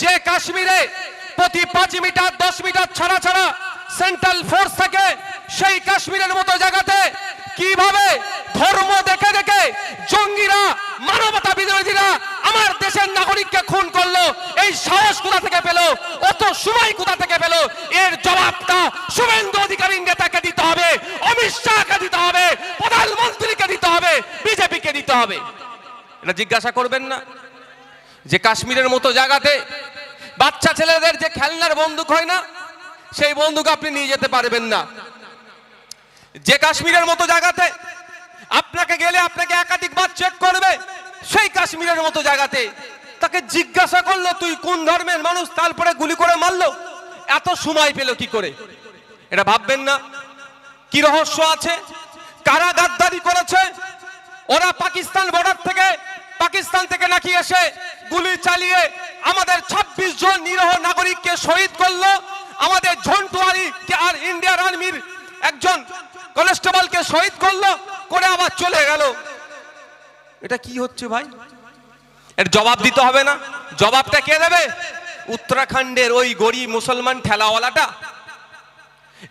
যে কাশ্মীরে প্রতি পাঁচ মিটার, দশ মিটার ছাড়া ছাড়া সেন্ট্রাল ফোর্স থেকে, সেই কাশ্মীরের মতো জায়গাতে কীভাবে ধর্ম দেখে দেখে জঙ্গিরা, মানবতা বিরোধীরা আমার দেশের নাগরিককে খুন করল, এই সাহস কোথা থেকে পেল, অত সময় কোথা থেকে পেল, এর জবাবটা শুভেন্দু অধিকারী নেতাকে দিতে হবে, অমিত শাহকে দিতে হবে, প্রধানমন্ত্রীকে দিতে হবে, বিজেপিকে দিতে হবে। এটা জিজ্ঞাসা করবেন না। যে কাশ্মীরের মতো জায়গাতে বাচ্চা ছেলেদের যে খেলনার বন্দুক হয় না, সেই বন্দুক আপনি নিয়ে যেতে পারবেন না। যে কাশ্মীরের মতো জায়গাতে আপনাকে গেলে আপনাকে একাধিকবার চেক করবে, সেই কাশ্মীরের মতো জায়গাতে। তাকে জিজ্ঞাসা করল, তুই কোন ধর্মের মানুষ? তারপরে গুলি করে মারলো। এত সময় পেল কি করে? এটা ভাববেন না। কি রহস্য আছে? কারা গাদ্দারি করেছে? ওরা পাকিস্তান বর্ডার থেকে, পাকিস্তান থেকে নাকি এসে গুলি চালিয়ে আমাদের ২৬ জন নিরহ নাগরিককে শহীদ করল। আমাদের ঝন্টুয়ারি আর ইন্ডিয়ান আর্মির একজন কনস্টেবলকে শহীদ করল, করে আবার চলে গেল। এটা কি হচ্ছে ভাই? এর জবাব দিতে হবে না। জবাবটা কে দেবে? উত্তরাখণ্ডের ওই গরিব মুসলমান ঠেলাওয়ালাটা।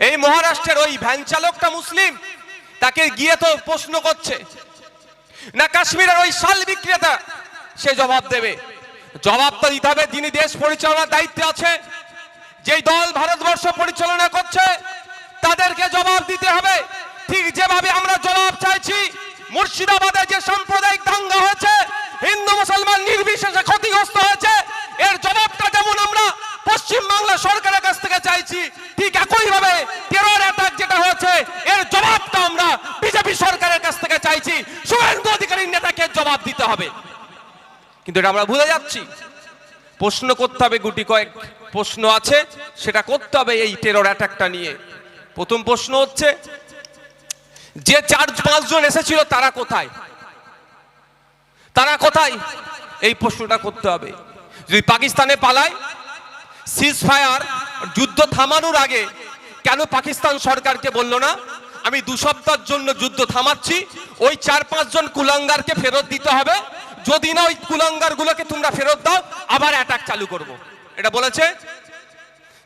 এই মহারাষ্ট্রের ওই ভ্যান চালকটা মুসলিম, তাকে গিয়ে তো প্রশ্ন করছে। না, কাশ্মীরের ওই শাল বিক্রেতা সে জবাব দেবে। জবাব তো দিতে হবে, যিনি দেশ পরিচালনার দায়িত্বে আছে যেই দল ভারতবর্ষ পরিচালনা করছে, তাদেরকে জবাব দিতে হবে। ঠিক যেভাবে আমরা জবাব চাইছি, মুর্শিদাবাদে যে সাম্প্রদায়িক দাঙ্গা হয়েছে, হিন্দু মুসলমান নির্বিশেষে ক্ষতিগ্রস্ত হয়েছে, এর জবাবটা যেমন আমরা পশ্চিম বাংলা সরকারের কাছ থেকে চাইছি, ঠিক একই ভাবে টেরর অ্যাটাক যেটা হয়েছে, এর জবাবটা আমরা বিজেপি সরকারের কাছ থেকে চাইছি। শুভেন্দু অধিকারী নেতাকে জবাব দিতে হবে। কিন্তু এটা আমরা ভুলে যাচ্ছি। প্রশ্ন করতে হবে গুটি কয়েক। প্রশ্ন আছে, সেটা করতে হবে এই টেরর অ্যাটাকটা নিয়ে। প্রথম প্রশ্ন হচ্ছে, যে চার পাঁচজন এসেছিল, তারা কোথায়? তারা কোথায়? এই প্রশ্নটা করতে হবে। যদি পাকিস্তানে পালায় সিজ ফায়ার যুদ্ধ থামানোর আগে, কেন পাকিস্তান সরকারকে বলল না? আমি দু সপ্তাহের জন্য যুদ্ধ থামাচ্ছি, ওই চার পাঁচজন কুলাঙ্গারকে ফেরত দিতে হবে যদি না ওই কুলাঙ্গার গুলোকে তোমরা ফেরত দাও, আবার অ্যাটাক চালু করব। এটা বলেছে?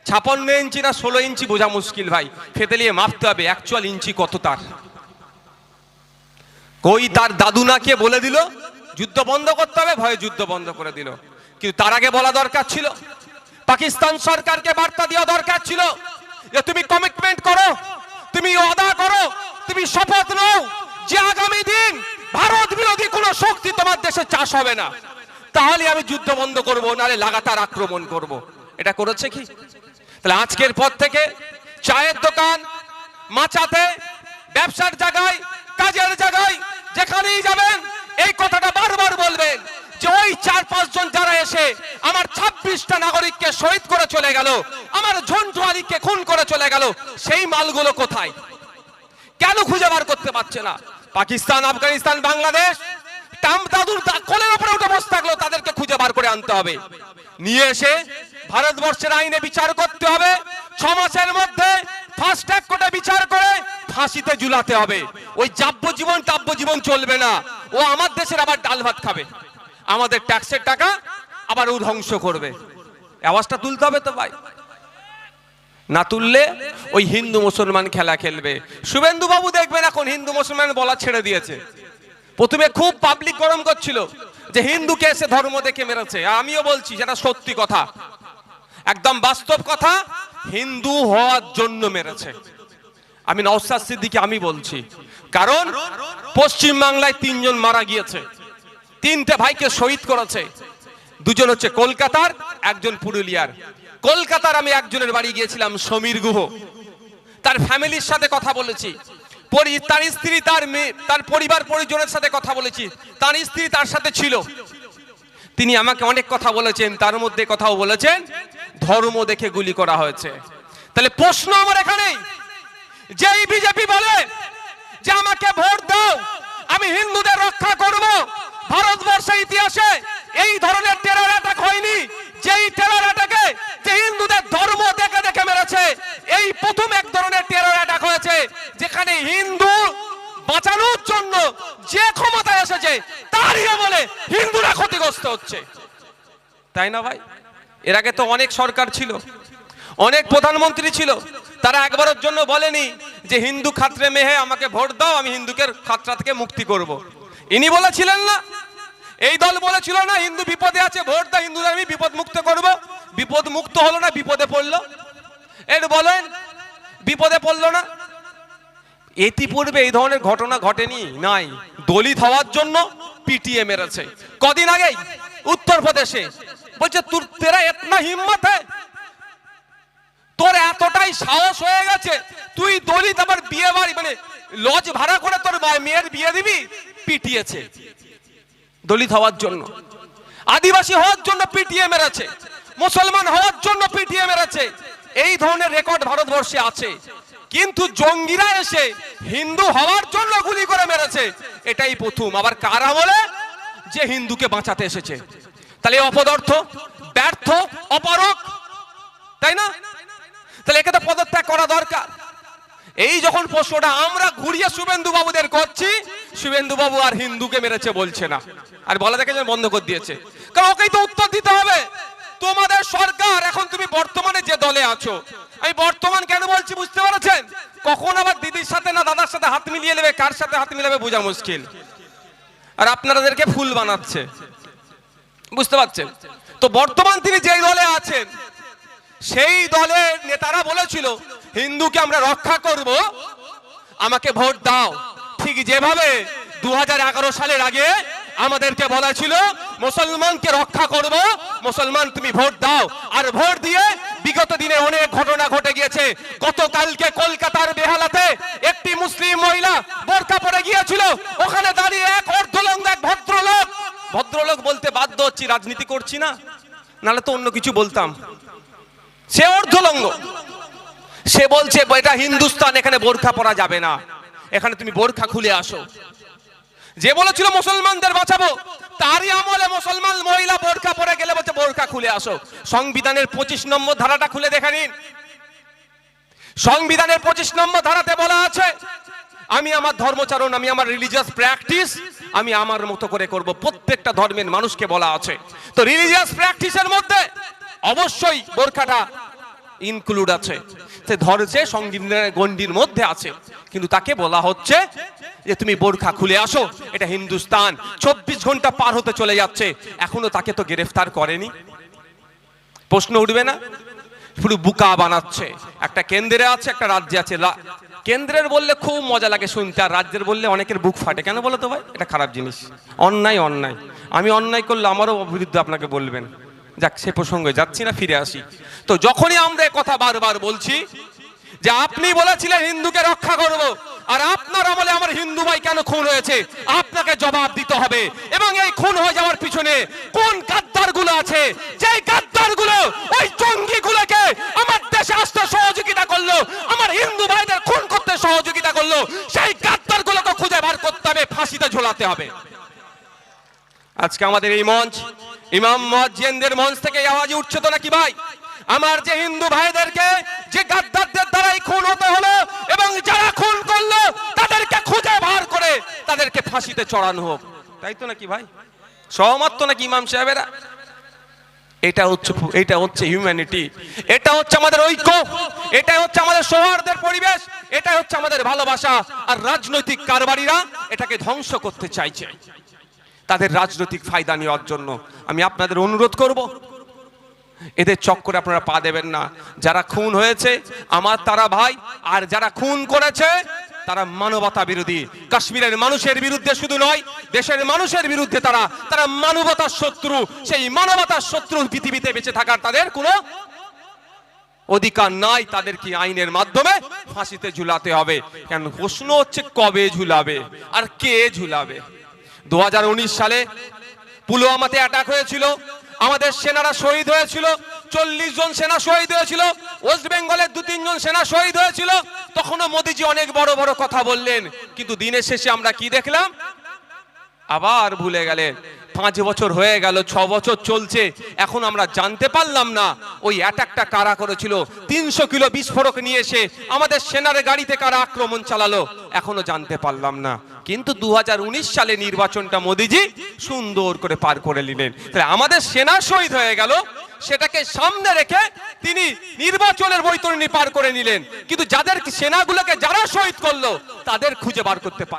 ছাপান্ন ইঞ্চি না ষোলো ইঞ্চি বোঝা মুশকিল ভাই। ফেতে নিয়ে মাপতে হবে অ্যাকচুয়াল ইঞ্চি কত তার? কই তার দাদু না কে বলে দিল? যুদ্ধ বন্ধ করতে হবে, ভয়ে যুদ্ধ বন্ধ করে দিল। কিন্তু তার আগে বলা দরকার ছিল। পাকিস্তান সরকারকে বার্তা দেওয়া দরকার ছিল যে, তুমি কমিটমেন্ট করো, তুমি ওয়াদা করো, তুমি শপথ নাও যে আগামী দিন ভারত বিরোধী কোনো শক্তি তোমার দেশে চাষ হবে না। তাহলে আমি যুদ্ধ বন্ধ করব নালে লাগাতার আক্রমণ করব। এটা করেছে কি? তাহলে আজকের পর থেকে চায়ের দোকান মাচাতে, ব্যবসার জায়গায়, কাজের জায়গায় যেখানেই যাবেন, এই কথাটা বারবার বলবেন যে ওই চার পাঁচজন যারা এসে আমার ছাব্বিশটা নাগরিককে শহীদ করে চলে গেল, আমার ঝন্টু আলীকে খুন করে চলে গেল, সেই মালগুলো কোথায়? কেন খুঁজে বার করতে পারছে না? পাকিস্তান, আফগানিস্তান, বাংলাদেশ উঠে তাদেরকে খুঁজে বার করে আনতে হবে। নিয়ে এসে ভারতবর্ষের আইনে বিচার করতে হবে। মধ্যে বিচার করে ফাঁসিতে ঝুলাতে হবে। ওই চলবে না। ও আমার দেশের আবার ডাল ভাত খাবে। আমাদের ট্যাক্সের টাকা আবার ও ধ্বংস করবে। আওয়াজটা তুলতে হবে তো ভাই। না তুললে ওই হিন্দু মুসলমান খেলা খেলবে। শুভেন্দু বাবু দেখবেন এখন হিন্দু মুসলমান বলা ছেড়ে দিয়েছে। প্রথমে খুব পাবলিক গরম করছিল যে হিন্দুকে এসে ধর্ম দেখে মেরেছে। আমিও বলছি, সেটা সত্যি কথা। একদম বাস্তব কথা, হিন্দু হওয়ার জন্য মেরেছে। আমি নওসাদ সিদ্দিকে, আমি বলছি। কারণ পশ্চিম বাংলায় তিনজন মারা গিয়েছে। তিনটে ভাইকে শহীদ করেছে। দুজন হচ্ছে কলকাতার, একজন পুরুলিয়ার। কলকাতার আমি একজনের বাড়ি গিয়েছিলাম সমীর গুহ। তার ফ্যামিলির সাথে কথা বলেছি। তার স্ত্রী, তার মেয়ে, তার পরিবার, পরিজনের সাথে কথা বলেছি। তার স্ত্রী তার সাথে ছিল। তিনি আমাকে অনেক কথা বলেছেন, তার মধ্যে কথাও বলেছেন, ধর্ম দেখে গুলি করা হয়েছে। তাহলে প্রশ্ন আমার এখানেই। যেই বিজেপি বলে যে আমাকে ভোট দাও, আমি হিন্দুদের রক্ষা করব। ভারতবর্ষের ইতিহাসে এই ধরনের টেরর অ্যাটাক হয়নি, যেই টেরর অ্যাটাকে যে হিন্দুদের ধর্ম দেখে দেখে মেরেছে এই প্রথম এক ধরনের টেরর অ্যাটাক হয়েছে যেখানে হিন্দু বাঁচানোর জন্য যে ক্ষমতায় এসেছে তারই বলে হিন্দুরা ক্ষতিগ্রস্ত হচ্ছে তাই না ভাই। এর আগে তো অনেক সরকার ছিল, অনেক প্রধানমন্ত্রী ছিল, তারা একবারের জন্য বলেনি যে হিন্দু খাত্রে মেহে আমাকে ভোট দাও, আমি হিন্দুকে খাতরা থেকে মুক্তি করব। ইনি বলেছিলেন না। এই দল বলেছিল না, হিন্দু বিপদে আছে, ভোট দাও, হিন্দুদের আমি বিপদ মুক্ত করব। বিপদ মুক্ত হলো না, বিপদে পড়ল। এর বলেন, বিপদে পড়ল না। ইতিপূর্বে এই ধরনের ঘটনা ঘটেনি, নাই। দলিত হওয়ার জন্য পিটিএ মেরেছে। কদিন আগেই, উত্তরপ্রদেশে। বলছে, তোর তেরা এতনা হিম্মত হ্যাঁ তোর এতটাই সাহস হয়ে গেছে। তুই দলিত আবার বিয়ে বাড়ি মানে লজ ভাড়া করে তোর মেয়ের বিয়ে দিবি? পিটিয়েছে। দলিত হওয়ার জন্য। আদিবাসী হওয়ার জন্য পিটিএ মেরেছে। মুসলমান হওয়ার জন্য পিটিয়ে মেরেছে। এই ধরনের রেকর্ড ভারতবর্ষে আছে। কিন্তু জঙ্গিরা এসে হিন্দু হওয়ার জন্য গুলি করে মেরেছে। এটাই প্রথম। আবার কারা বলে? যে হিন্দুকে বাঁচাতে এসেছে। তাহলে অপদার্থ, ব্যর্থ অপারক তাই না? তাহলে একে তো পদত্যাগ করা দরকার। এই যখন প্রশ্নটা আমরা ঘুরিয়ে শুভেন্দু বাবুদের করছি শুভেন্দু বাবু আর হিন্দুকে মেরেছে বলছে না। আর বলা দেখে বন্ধ করে দিয়েছে। কারণ ওকেই তো উত্তর দিতে হবে। তোমাদের সরকার, এখন তুমি বর্তমানে যে দলে আছো, আমি বর্তমান কেন বলছি বুঝতে পারছেন? কখন আবার দিদির সাথে না দাদার সাথে হাত মিলিয়ে নেবে, কার সাথে হাত মিলাবে বোঝা মুশকিল। আর আপনাদেরকে ফুল বানাচ্ছে। বুঝতে পারছেন? তো বর্তমান তিনি যেই দলে আছেন, সেই দলের নেতারা বলেছিল, হিন্দুকে আমরা রক্ষা করব, আমাকে ভোট দাও। ঠিক যেভাবে দু সালের আগে আমাদেরকে বলা ছিল, মুসলমানকে রক্ষা করব, মুসলমান তুমি ভোট দাও। আর ভোট দিয়ে বিগত দিনে অনেক ঘটনা ঘটে গিয়েছে। গতকালকে কলকাতার বেহালাতে একটি মুসলিম মহিলা বোরকা পরে গিয়েছিল। ওখানে দাঁড়িয়ে এক অর্ধলঙ্গ এক ভদ্রলোক ভদ্রলোক বলতে বাধ্য হচ্ছি, রাজনীতি করছি না। নাহলে তো অন্য কিছু বলতাম। সে অর্ধলঙ্গ। সে বলছে, এটা হিন্দুস্তান, এখানে বোরখা পরা যাবে না। এখানে তুমি বোরখা খুলে আসো। যে বলেছিল, মুসলমানদের বাঁচাবো। তারই আমলে মুসলমান মহিলা বোরখা পরে গেলে বলছে, বোরখা খুলে আসো। সংবিধানের পঁচিশ নম্বর ধারাটা খুলে দেখে নিন। সংবিধানের পঁচিশ নম্বর ধারাতে বলা আছে, আমি আমার ধর্মচারণ, আমি আমার রিলিজিয়াস প্র্যাকটিস আমি আমার মতো করে করব। প্রত্যেকটা ধর্মের মানুষকে বলা আছে। তো রিলিজিয়াস প্র্যাকটিসের মধ্যে অবশ্যই বোরখাটা ইনক্লুড আছে। সে ধরেছে সংবিধানের গণ্ডির মধ্যে আছে। কিন্তু তাকে বলা হচ্ছে যে, তুমি বোরখা খুলে আসো, এটা হিন্দুস্তান। চব্বিশ ঘণ্টা পার হতে চলে যাচ্ছে। এখনও তাকে তো গ্রেফতার করেনি। প্রশ্ন উঠবে না? পুরো বুকা বানাচ্ছে। একটা কেন্দ্রে আছে, একটা রাজ্যে আছে। কেন্দ্রের বললে খুব মজা লাগে শুনতে, আর রাজ্যের বললে অনেকের বুক ফাটে। কেন বলো তো ভাই? এটা খারাপ জিনিস। অন্যায় অন্যায়। আমি অন্যায় করলে আমারও বিরুদ্ধে আপনাকে বলবেন। যাক, সে প্রসঙ্গে যাচ্ছি না, ফিরে আসি। তো যখনই আমরা কথা বারবার বলছি যে আপনি বলেছিলেন হিন্দুকে রক্ষা করব, আর আপনার আমলে আমার হিন্দু ভাই কেন খুন হয়েছে? আপনাকে জবাব দিতে হবে। এবং এই খুন হয়ে যাওয়ার পিছনে কোন গাদ্দারগুলো আছে? যেই গাদ্দারগুলো ওই জঙ্গি গুলোকে আমার দেশে আসতে সহযোগিতা করল আমার হিন্দু ভাইদের খুন করতে সহযোগিতা করল সেই গাদ্দার গুলোকে খুঁজে বার করতে হবে ফাঁসিতে হবে। আজকে আমাদের এই মঞ্চ, ইমাম মজ্জেনদের মঞ্চ থেকে আওয়াজ উঠছে তো নাকি ভাই? আমার যে হিন্দু ভাইদেরকে যে গাদ্দারদের দ্বারাই খুন হতে হলো এবং যারা খুন করল, তাদেরকে খুঁজে বার করে তাদেরকে ফাঁসিতে চড়ানো হোক। তাই তো নাকি ভাই? সহমত তো নাকি ইমাম সাহেবেরা? এটা হচ্ছে এটা হচ্ছে হিউম্যানিটি এটা হচ্ছে আমাদের ঐক্য। এটা হচ্ছে আমাদের সৌহার্দের পরিবেশ। এটা হচ্ছে আমাদের ভালোবাসা। আর রাজনৈতিক কারবারিরা এটাকে ধ্বংস করতে চাইছে। তাদের রাজনৈতিক ফায়দা নেওয়ার জন্য আমি আপনাদের অনুরোধ করব। এদের চক্করে আপনারা পা দেবেন না। যারা খুন হয়েছে, আমার তারা ভাই, আর যারা খুন করেছে, তারা মানবতা বিরোধী। কাশ্মীরের মানুষের বিরুদ্ধে শুধু নয়, দেশের মানুষের বিরুদ্ধে তারা তারা মানবতার শত্রু। সেই মানবতার শত্রু পৃথিবীতে বেঁচে থাকার তাদের কোনো অধিকার নাই। তাদের কি আইনের মাধ্যমে ফাঁসিতে ঝুলাতে হবে? কেন প্রশ্ন হচ্ছে, কবে ঝুলাবে? আর কে ঝুলাবে? দু হাজার উনিশ সালে পুলওয়ামাতে অ্যাটাক হয়েছিল। আমাদের সেনারা শহীদ হয়েছিল, চল্লিশ জন সেনা শহীদ হয়েছিল, ওয়েস্ট বেঙ্গলের দু তিনজন সেনা শহীদ হয়েছিল। তখনও মোদিজি অনেক বড় বড় কথা বললেন, কিন্তু দিনের শেষে আমরা কি দেখলাম? আবার ভুলে গেলেন, পাঁচ বছর হয়ে গেল, ছ বছর চলছে, এখন আমরা জানতে পারলাম না, ওই অ্যাটাকটা কারা করেছিল? তিনশো কিলো বিস্ফোরক নিয়ে এসে আমাদের সেনার গাড়িতে কারা আক্রমণ চালালো? এখনও জানতে পারলাম না। কিন্তু দু হাজার উনিশ সালে নির্বাচনটা মোদিজি সুন্দর করে পার করে নিলেন। তাহলে আমাদের সেনা শহীদ হয়ে গেল, সেটাকে সামনে রেখে তিনি নির্বাচনের বৈতরণী পার করে নিলেন। কিন্তু যাদের সেনাগুলোকে যারা শহীদ করল, তাদের খুঁজে বার করতে পারে